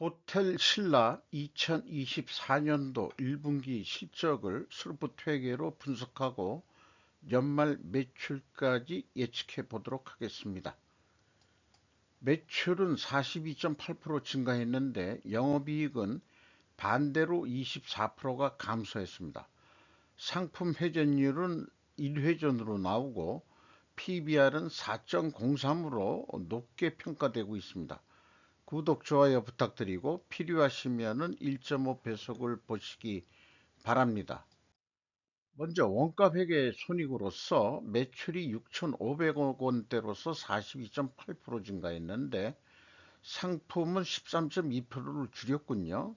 호텔 신라 2024년도 1분기 실적을 슬프트 회계로 분석하고 연말 매출까지 예측해 보도록 하겠습니다. 매출은 42.8% 증가했는데 영업이익은 반대로 24%가 감소했습니다. 상품 회전율은 1회전으로 나오고 PBR은 4.03으로 높게 평가되고 있습니다. 구독, 좋아요 부탁드리고 필요하시면 1.5배속을 보시기 바랍니다. 먼저 원가 회계 손익으로서 매출이 6,500억 원대로서 42.8% 증가했는데 상품은 13.2%를 줄였군요.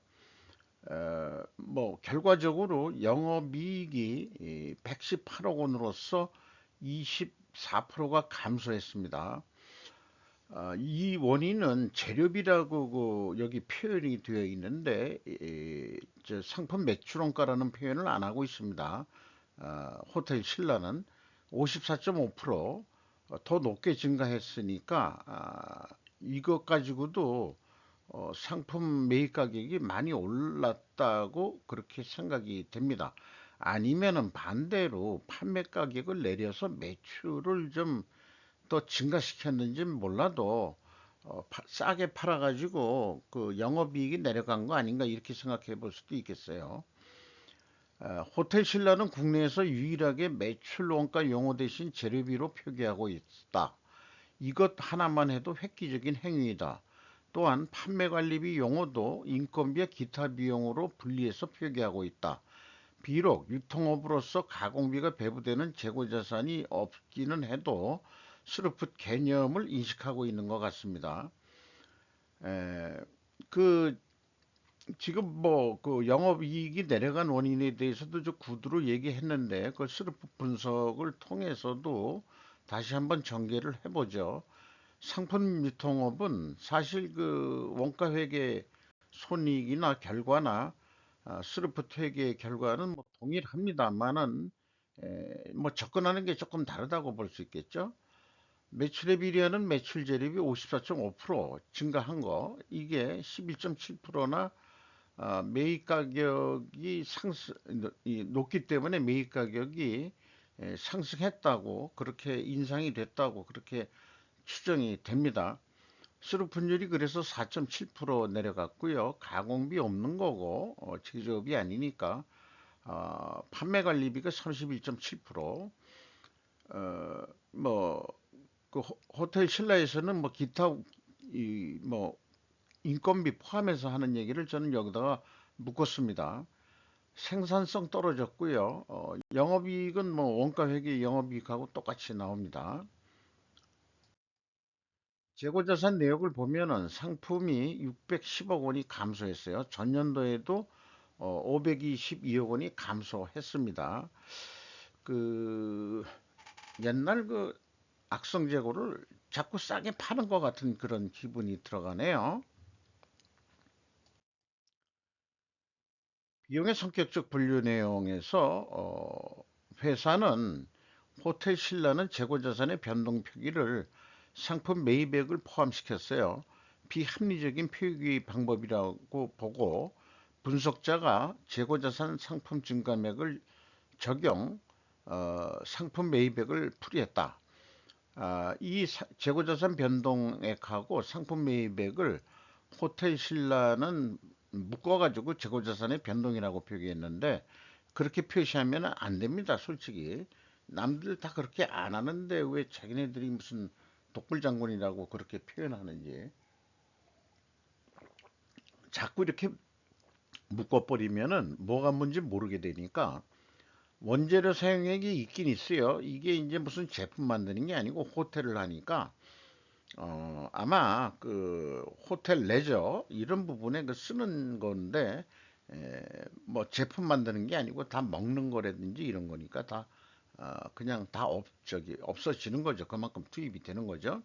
어, 뭐 결과적으로 영업이익이 118억 원으로서 24%가 감소했습니다. 어, 이 원인은 재료비라고 그 여기 표현이 되어 있는데 이, 상품 매출원가라는 표현을 안 하고 있습니다. 어, 호텔 신라는 54.5%더 높게 증가했으니까 아, 이것 가지고도 어, 상품 매입 가격이 많이 올랐다고 그렇게 생각이 됩니다. 아니면은 반대로 판매 가격을 내려서 매출을 좀 또 증가시켰는지 몰라도 어, 파, 싸게 팔아가지고 그 영업이익이 내려간 거 아닌가 이렇게 생각해 볼 수도 있겠어요. 어, 호텔 신라는 국내에서 유일하게 매출 원가 용어 대신 재료비로 표기하고 있다. 이것 하나만 해도 획기적인 행위이다. 또한 판매 관리비 용어도 인건비와 기타 비용으로 분리해서 표기하고 있다. 비록 유통업으로서 가공비가 배부되는 재고 자산이 없기는 해도 스루풋 개념을 인식하고 있는 것 같습니다. 에, 그 지금 뭐 그 영업이익이 내려간 원인에 대해서도 저 구두로 얘기했는데 그 스루풋 분석을 통해서도 다시 한번 전개를 해보죠. 상품 유통업은 사실 그 원가 회계 손익이나 결과나 아, 스루프트 회계 결과는 뭐 동일합니다만은 뭐 접근하는 게 조금 다르다고 볼 수 있겠죠. 매출에 비례하는 매출 재료비 54.5% 증가한 거 이게 11.7%나 아, 매입 가격이 상승 높기 때문에 매입 가격이 상승했다고 그렇게 인상이 됐다고 그렇게 추정이 됩니다. 수루 분율이 그래서 4.7% 내려갔고요. 가공비 없는 거고 어, 제조업이 아니니까 어, 판매 관리비가 31.7% 어, 뭐 그 호텔 신라에서는 뭐 기타 이 뭐 인건비 포함해서 하는 얘기를 저는 여기다가 묶었습니다. 생산성 떨어졌고요. 어, 영업이익은 뭐 원가 회계 영업이익하고 똑같이 나옵니다. 재고자산 내역을 보면은 상품이 610억 원이 감소했어요. 전년도에도 522억 어, 원이 감소했습니다. 그 옛날 그 악성 재고를 자꾸 싸게 파는 것 같은 그런 기분이 들어가네요. 비용의 성격적 분류 내용에서 어, 회사는 호텔 신라는 재고자산의 변동 표기를 상품 매입액을 포함시켰어요. 비합리적인 표기 방법이라고 보고 분석자가 재고자산 상품 증감액을 적용 어, 상품 매입액을 풀이했다. 아, 이 재고자산 변동액하고 상품 매입액을 호텔 신라는 묶어가지고 재고자산의 변동이라고 표기했는데 그렇게 표시하면 안 됩니다. 솔직히 남들 다 그렇게 안 하는데 왜 자기네들이 무슨 독불장군이라고 그렇게 표현하는지 자꾸 이렇게 묶어버리면은 뭐가 뭔지 모르게 되니까 원재료 사용액이 있긴 있어요. 이게 이제 무슨 제품 만드는 게 아니고 호텔을 하니까 어 아마 그 호텔 레저 이런 부분에 그 쓰는 건데 에, 뭐 제품 만드는 게 아니고 다 먹는 거라든지 이런 거니까 다 어, 그냥 다 없, 저기, 없어지는 거죠. 그만큼 투입이 되는 거죠.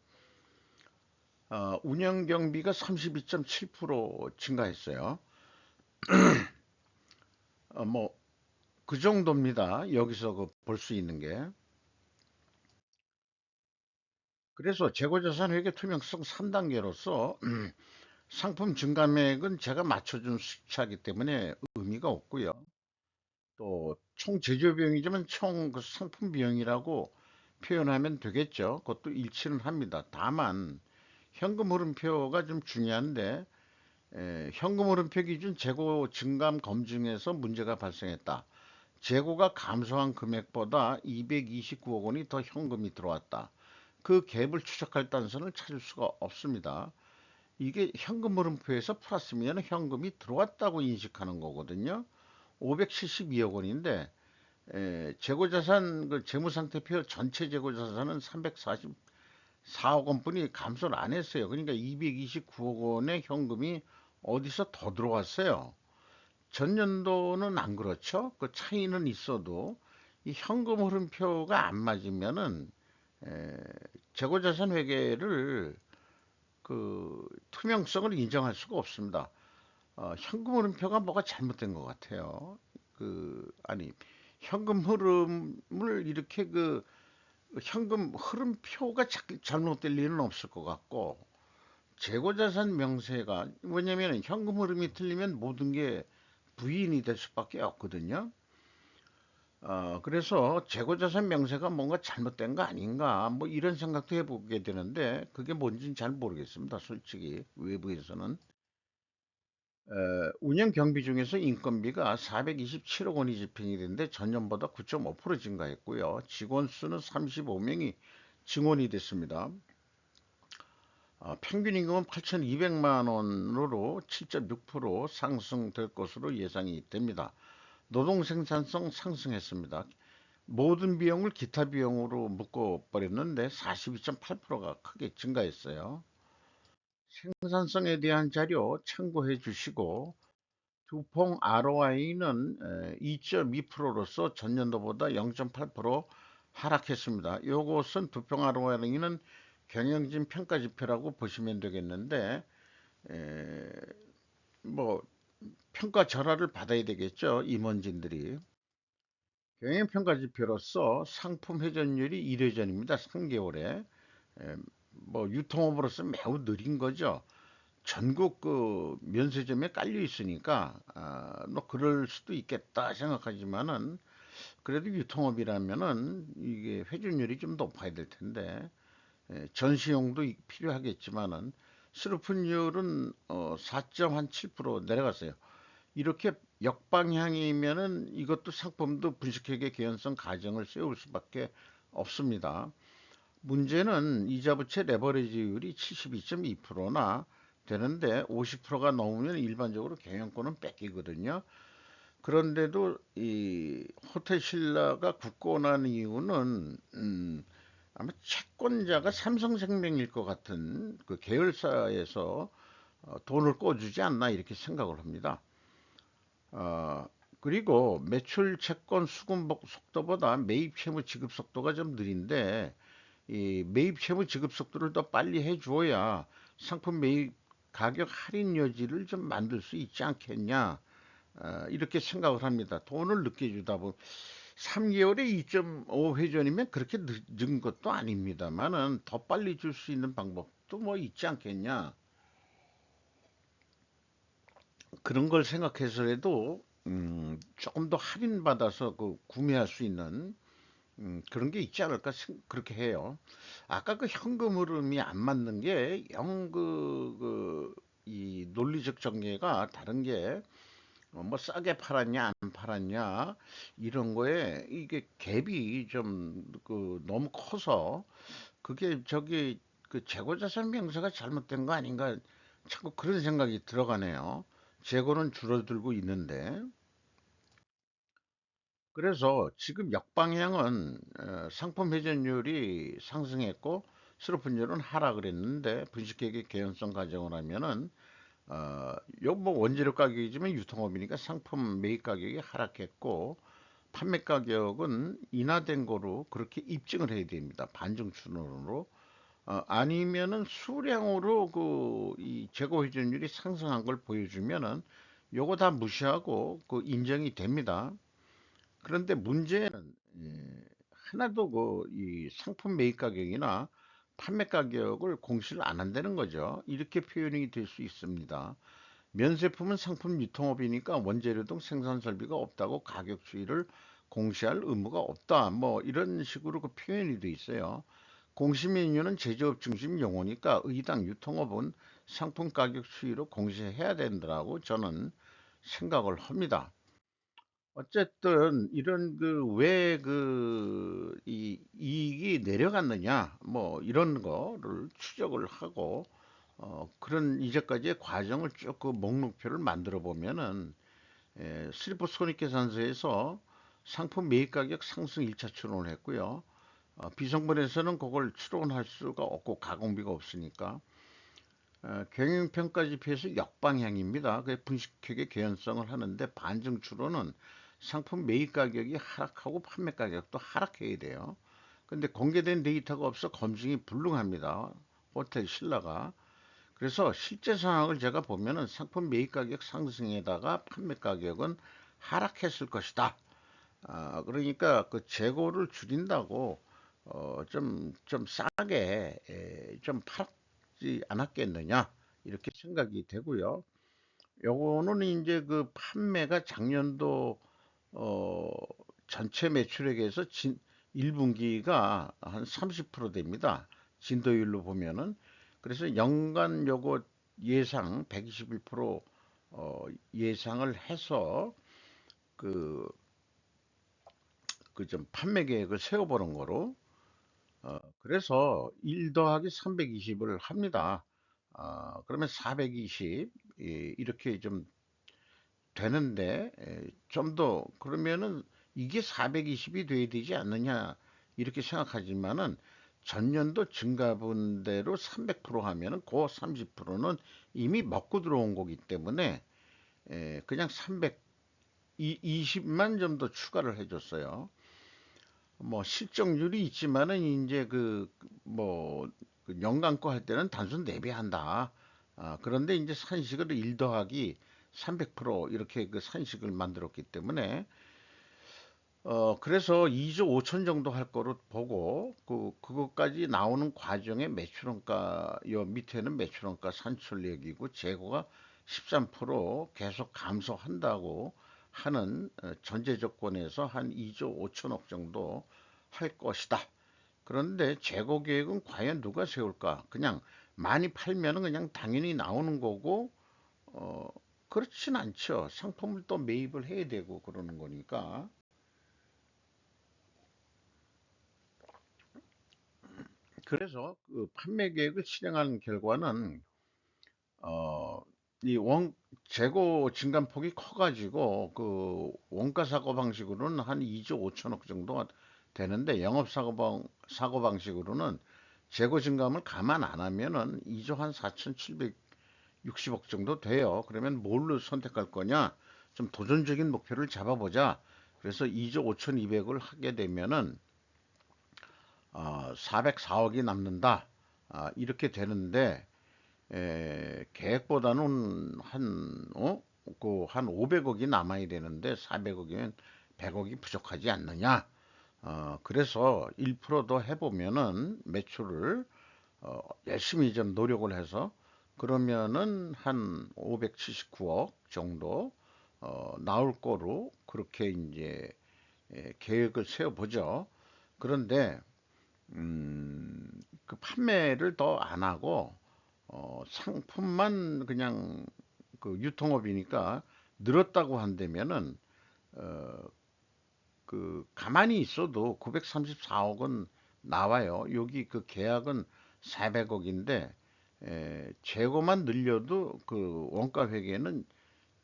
어, 운영 경비가 32.7% 증가했어요. 어, 뭐, 그 정도입니다. 여기서 그 볼 수 있는 게. 그래서 재고자산 회계 투명성 3단계로서 상품 증감액은 제가 맞춰준 수치이기 때문에 의미가 없고요. 또 총 제조 비용이지만 총 그 상품 비용이라고 표현하면 되겠죠. 그것도 일치는 합니다. 다만 현금 흐름표가 좀 중요한데 에, 현금 흐름표 기준 재고 증감 검증에서 문제가 발생했다. 재고가 감소한 금액보다 229억 원이 더 현금이 들어왔다. 그 갭을 추적할 단서를 찾을 수가 없습니다. 이게 현금 흐름표에서 플러스면 현금이 들어왔다고 인식하는 거거든요. 572억 원인데 에, 재고자산 그 재무상태표 전체 재고자산은 344억 원뿐이 감소를 안 했어요. 그러니까 229억 원의 현금이 어디서 더 들어왔어요. 전년도는 안 그렇죠. 그 차이는 있어도 이 현금 흐름표가 안 맞으면은 에, 재고자산 회계를 그 투명성을 인정할 수가 없습니다. 어, 현금 흐름표가 뭐가 잘못된 것 같아요. 그 아니 현금 흐름을 이렇게 그 현금 흐름표가 자- 잘못될 리는 없을 것 같고 재고자산 명세가 왜냐면 현금 흐름이 틀리면 모든 게 부인이 될 수밖에 없거든요. 어, 그래서 재고자산 명세가 뭔가 잘못된 거 아닌가 뭐 이런 생각도 해보게 되는데 그게 뭔지는 잘 모르겠습니다. 솔직히 외부에서는 에, 운영 경비 중에서 인건비가 427억 원이 집행이 됐는데 전년보다 9.5% 증가했고요. 직원 수는 35명이 증원이 됐습니다. 어, 평균 임금은 8,200만 원으로 7.6% 상승될 것으로 예상이 됩니다. 노동 생산성 상승했습니다. 모든 비용을 기타 비용으로 묶어버렸는데 42.8%가 크게 증가했어요. 생산성에 대한 자료 참고해 주시고 두퐁 ROI는 2.2%로서 전년도보다 0.8% 하락했습니다. 이것은 두평 ROI는 경영진 평가 지표라고 보시면 되겠는데 에, 뭐 평가 절하를 받아야 되겠죠 임원진들이. 경영 평가 지표로서 상품 회전율이 1회전입니다 3개월에. 에, 뭐 유통업으로서 매우 느린 거죠. 전국 그 면세점에 깔려 있으니까 아, 뭐 그럴 수도 있겠다 생각하지만은 그래도 유통업이라면은 이게 회전율이 좀 높아야 될 텐데 예, 전시용도 필요하겠지만은 스루픈율은 어, 4.7% 내려갔어요. 이렇게 역방향이면은 이것도 상품도 분식회계 개연성 가정을 세울 수밖에 없습니다. 문제는 이자 부채 레버리지율이 72.2%나 되는데 50%가 넘으면 일반적으로 경영권은 뺏기거든요. 그런데도 이 호텔 신라가 굳건한 이유는 음, 아마 채권자가 삼성생명일 것 같은 그 계열사에서 어, 돈을 꿔주지 않나 이렇게 생각을 합니다. 어, 그리고 매출 채권 수급 속도보다 매입 채무 지급 속도가 좀 느린데 이 매입 채무 지급 속도를 더 빨리 해줘야 상품 매입 가격 할인 여지를 좀 만들 수 있지 않겠냐 어, 이렇게 생각을 합니다. 돈을 늦게 주다 보면 3개월에 2.5 회전이면 그렇게 늦은 것도 아닙니다만은 더 빨리 줄 수 있는 방법도 뭐 있지 않겠냐. 그런 걸 생각해서라도 음, 조금 더 할인 받아서 그 구매할 수 있는 음, 그런 게 있지 않을까 그렇게 해요. 아까 그 현금 흐름이 안 맞는 게 영그그이 논리적 전개가 다른 게 어, 뭐 싸게 팔았냐 안 팔았냐 이런 거에 이게 갭이 좀 그 너무 커서 그게 저기 그 재고자산 명세가 잘못된 거 아닌가 자꾸 그런 생각이 들어가네요. 재고는 줄어들고 있는데 그래서 지금 역방향은 어, 상품 회전율이 상승했고 수로분율은 하락을 했는데 분식회계 개연성 가정을 하면은 어, 요뭐 원재료 가격이지만 유통업이니까 상품 매입 가격이 하락했고 판매 가격은 인하된 거로 그렇게 입증을 해야 됩니다. 반증 추론으로 어, 아니면은 수량으로 그 이 재고 회전율이 상승한 걸 보여주면은 요거 다 무시하고 그 인정이 됩니다. 그런데 문제는 예, 하나도 그 이 상품 매입 가격이나 판매 가격을 공시를 안 한다는 거죠. 이렇게 표현이 될 수 있습니다. 면세품은 상품 유통업이니까 원재료 등 생산 설비가 없다고 가격 추이를 공시할 의무가 없다. 뭐 이런 식으로 그 표현이 돼 있어요. 공시 메뉴는 제조업 중심 용어니까 의당 유통업은 상품 가격 추이로 공시해야 된다고 저는 생각을 합니다. 어쨌든 이런 그 왜 그 이 이익이 내려갔느냐 뭐 이런 거를 추적을 하고 어 그런 이제까지의 과정을 쭉 그 목록표를 만들어 보면은 에, 슬리퍼 손익계산서에서 상품 매입 가격 상승 1차 추론을 했고요. 어, 비성분에서는 그걸 추론할 수가 없고 가공비가 없으니까 어, 경영평가 지표에서 역방향입니다. 그 분식회계 개연성을 하는데 반증 추론은 상품 매입 가격이 하락하고 판매 가격도 하락해야 돼요. 근데 공개된 데이터가 없어 검증이 불능합니다. 호텔 신라가. 그래서 실제 상황을 제가 보면은 상품 매입 가격 상승에다가 판매 가격은 하락했을 것이다. 아, 그러니까 그 재고를 줄인다고 어, 좀, 좀 싸게 에, 좀 팔지 않았겠느냐 이렇게 생각이 되고요. 요거는 이제 그 판매가 작년도 어, 전체 매출액에서 진, 1분기가 한 30% 됩니다. 진도율로 보면은 그래서 연간 요거 예상 121% 어, 예상을 해서 그 그 좀 판매 계획을 세워보는 거로 어, 그래서 1 더하기 320을 합니다. 아, 그러면 420 예, 이렇게 좀 되는데 좀 더 그러면은 이게 420이 돼야 되지 않느냐 이렇게 생각하지만은 전년도 증가분대로 300% 하면은 그 30%는 이미 먹고 들어온 거기 때문에 에, 그냥 320만 좀 더 추가를 해줬어요. 뭐 실적률이 있지만은 이제 그뭐 그 연간 거할 때는 단순 내배한다. 아, 그런데 이제 산식을 1 더하기 300% 이렇게 그 산식을 만들었기 때문에 어 그래서 2조 5천 정도 할 거로 보고 그 그것까지 나오는 과정에 매출원가 요 밑에는 매출원가 산출액이고 재고가 13% 계속 감소한다고 하는 어, 전제 조건에서 한 2조 5천억 정도 할 것이다. 그런데 재고 계획은 과연 누가 세울까? 그냥 많이 팔면은 그냥 당연히 나오는 거고 어 그렇진 않죠. 상품을 또 매입을 해야 되고 그러는 거니까. 그래서 그 판매 계획을 실행하는 결과는 어, 이 원, 재고 증감폭이 커가지고 그 원가 사고 방식으로는 한 2조 5천억 정도가 되는데 영업 사고 방 사고 방식으로는 재고 증감을 감안 안 하면은 2조 한 4,700 60억 정도 돼요. 그러면 뭘로 선택할 거냐? 좀 도전적인 목표를 잡아보자. 그래서 2조 5,200을 하게 되면은 어, 404억이 남는다. 아, 이렇게 되는데 에, 계획보다는 한 어? 그 한 500억이 남아야 되는데 400억이면 100억이 부족하지 않느냐? 어, 그래서 1%더 해보면은 매출을 어, 열심히 좀 노력을 해서 그러면은 한 579억 정도 어, 나올 거로 그렇게 이제 예, 계획을 세워보죠. 그런데 음, 그 판매를 더 안 하고 어, 상품만 그냥 그 유통업이니까 늘었다고 한다면은 어, 그 가만히 있어도 934억은 나와요. 여기 그 계약은 400억인데 에, 재고만 늘려도 그 원가 회계는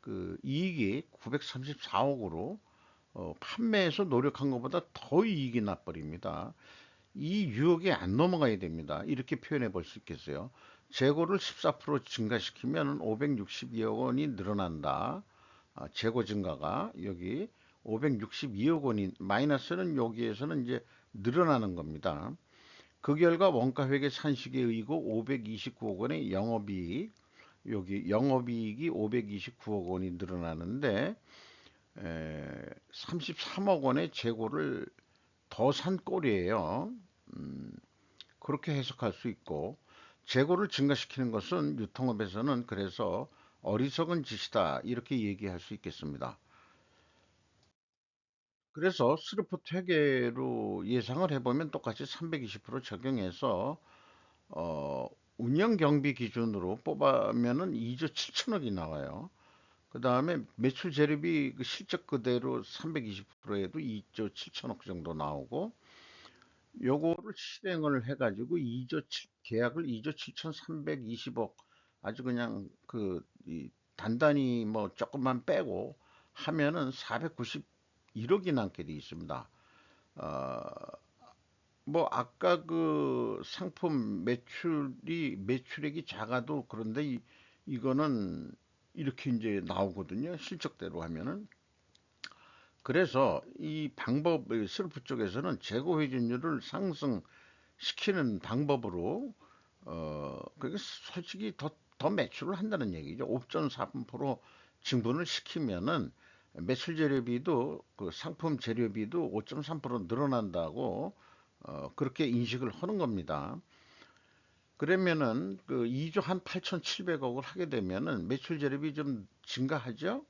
그 이익이 934억으로 어, 판매에서 노력한 것보다 더 이익이 나버립니다. 이 유혹에 안 넘어가야 됩니다. 이렇게 표현해 볼 수 있겠어요. 재고를 14% 증가시키면 562억 원이 늘어난다. 아, 재고 증가가 여기 562억 원이 마이너스는 여기에서는 이제 늘어나는 겁니다. 그 결과 원가 회계 산식에 의고 529억 원의 영업이익 여기 영업이익이 529억 원이 늘어나는데 에, 33억 원의 재고를 더 산 꼴이에요. 음, 그렇게 해석할 수 있고 재고를 증가시키는 것은 유통업에서는 그래서 어리석은 짓이다 이렇게 얘기할 수 있겠습니다. 그래서 스루프트 회계로 예상을 해보면 똑같이 320% 적용해서 어, 운영 경비 기준으로 뽑으면은 2조 7천억이 나와요. 그 다음에 매출 재료비 그 실적 그대로 320%에도 2조 7천억 정도 나오고 요거를 실행을 해가지고 2조 7, 계약을 2조 7,320억 아주 그냥 그이 단단히 뭐 조금만 빼고 하면은 491억이 남게 돼 있습니다. 어, 뭐 아까 그 상품 매출이 매출액이 작아도 그런데 이, 이거는 이렇게 이제 나오거든요. 실적대로 하면은. 그래서 이 방법, 슬프 쪽에서는 재고 회전율을 상승시키는 방법으로 어, 그게 솔직히 더, 더 매출을 한다는 얘기죠. 5.3% 증분을 시키면은 매출 재료비도 그 상품 재료비도 5.3% 늘어난다고 어, 그렇게 인식을 하는 겁니다. 그러면은 그 2조 한 8,700억을 하게 되면은 매출 재료비 좀 증가하죠?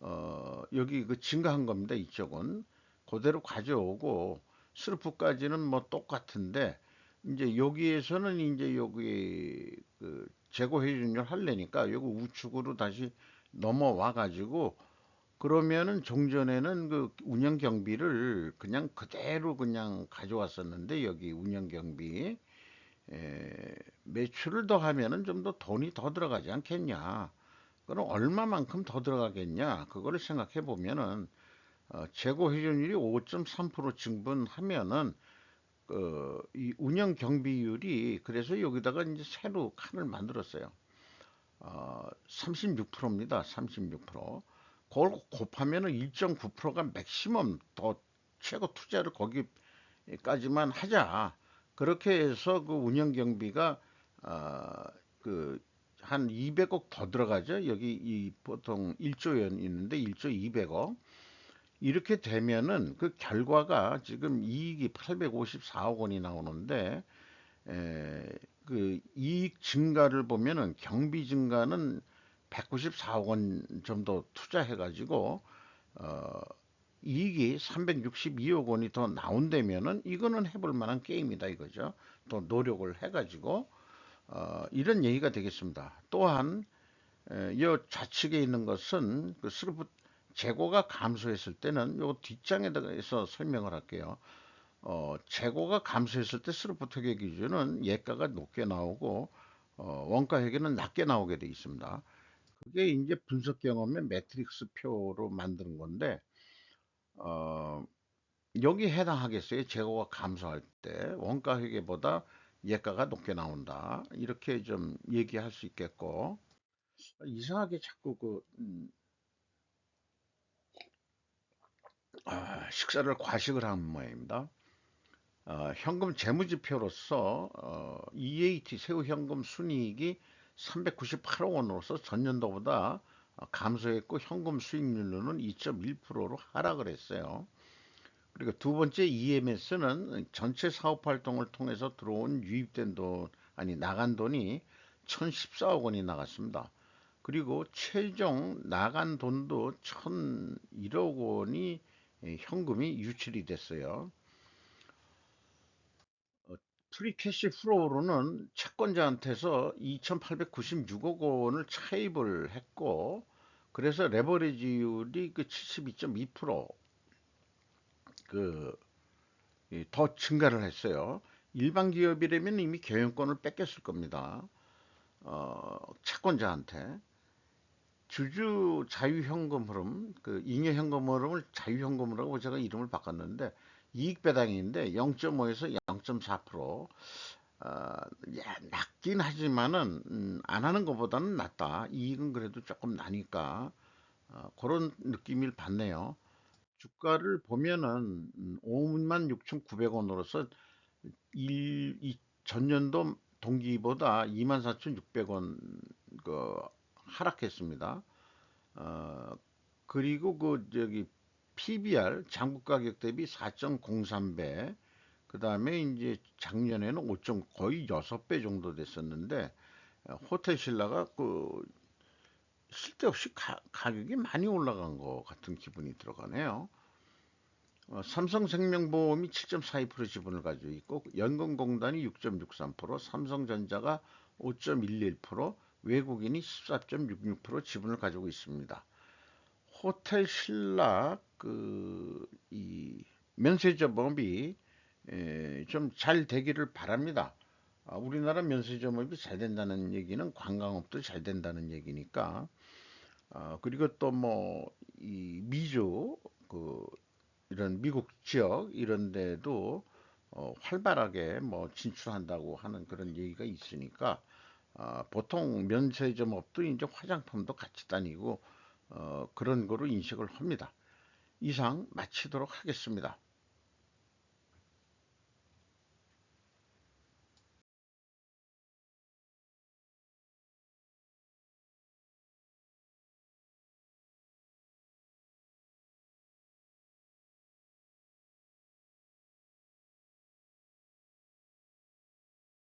어, 여기 그 증가한 겁니다. 이쪽은 그대로 가져오고 스루프까지는 뭐 똑같은데 이제 여기에서는 이제 여기 그 재고 회전율 할래니까 여기 우측으로 다시 넘어와 가지고 그러면은 종전에는 그 운영 경비를 그냥 그대로 그냥 가져왔었는데 여기 운영 경비 에, 매출을 더 하면은 좀 더 돈이 더 들어가지 않겠냐? 그럼 얼마만큼 더 들어가겠냐? 그거를 생각해 보면은 어, 재고 회전율이 5.3% 증분하면은 어, 이 운영 경비율이 그래서 여기다가 이제 새로 칸을 만들었어요. 어, 36%입니다. 36%. 그걸 곱하면 은 1.9%가 맥시멈 더 최고 투자를 거기까지만 하자. 그렇게 해서 그 운영 경비가 어, 그한 200억 더 들어가죠. 여기 이 보통 1조 원 있는데 1조 200억. 이렇게 되면은 그 결과가 지금 이익이 854억 원이 나오는데 에, 그 이익 증가를 보면은 경비 증가는 194억 원 정도 투자해 가지고 어 이익이 362억 원이 더 나온다면은 이거는 해볼 만한 게임이다 이거죠. 또 노력을 해가지고 어, 이런 얘기가 되겠습니다. 또한 에, 이 좌측에 있는 것은 그 스루프 재고가 감소했을 때는 요 뒷장에서 설명을 할게요. 어, 재고가 감소했을 때 스루프 회계 기준은 예가가 높게 나오고 어, 원가 회계는 낮게 나오게 돼 있습니다. 그게 이제 분석 경험의 매트릭스 표로 만드는 건데 어, 여기 해당하겠어요. 재고가 감소할 때 원가 회계보다 예가가 높게 나온다. 이렇게 좀 얘기할 수 있겠고 이상하게 자꾸 그 음, 아, 식사를 과식을 한 모양입니다. 어, 현금 재무지표로서 어, EAT 새우 현금 순이익이 398억 원으로서 전년도보다 감소했고 현금 수익률로는 2.1%로 하락을 했어요. 그리고 두 번째 EMS는 전체 사업 활동을 통해서 들어온 유입된 돈 아니 나간 돈이 1,014억 원이 나갔습니다. 그리고 최종 나간 돈도 1,001억 원이 현금이 유출이 됐어요. 프리캐시 플로우로는 채권자한테서 2,896억 원을 차입을 했고 그래서 레버리지율이 그 72.2%그 더 증가를 했어요. 일반 기업이라면 이미 경영권을 뺏겼을 겁니다. 어, 채권자한테 주주 자유현금 흐름, 그 잉여 현금 흐름을 자유현금으로 제가 이름을 바꿨는데 이익 배당인데 0.5에서 0.4% 어, 야, 낮긴 하지만은 음, 안 하는 것보다는 낫다. 이익은 그래도 조금 나니까 어, 그런 느낌을 받네요. 주가를 보면은 음, 5만 6,900원으로서 일, 이 전년도 동기보다 24,600원 그 하락했습니다. 어, 그리고 그 저기 PBR 장부 가격 대비 4.03배 그 다음에 이제 작년에는 5점 거의 6배 정도 됐었는데 어, 호텔 신라가 그 쓸데없이 가, 격이 많이 올라간 것 같은 기분이 들어가네요. 어, 삼성생명보험이 7.42% 지분을 가지고 있고 연금공단이 6.63%, 삼성전자가 5.11%, 외국인이 14.66% 지분을 가지고 있습니다. 호텔 신라 그 이 면세점업이 좀 잘 되기를 바랍니다. 아, 우리나라 면세점업이 잘 된다는 얘기는 관광업도 잘 된다는 얘기니까. 아, 그리고 또 뭐 이 미주 그 이런 미국 지역 이런 데도 어, 활발하게 뭐 진출한다고 하는 그런 얘기가 있으니까 어, 보통 면세점업도 이제 화장품도 같이 다니고 어, 그런 거로 인식을 합니다. 이상 마치도록 하겠습니다.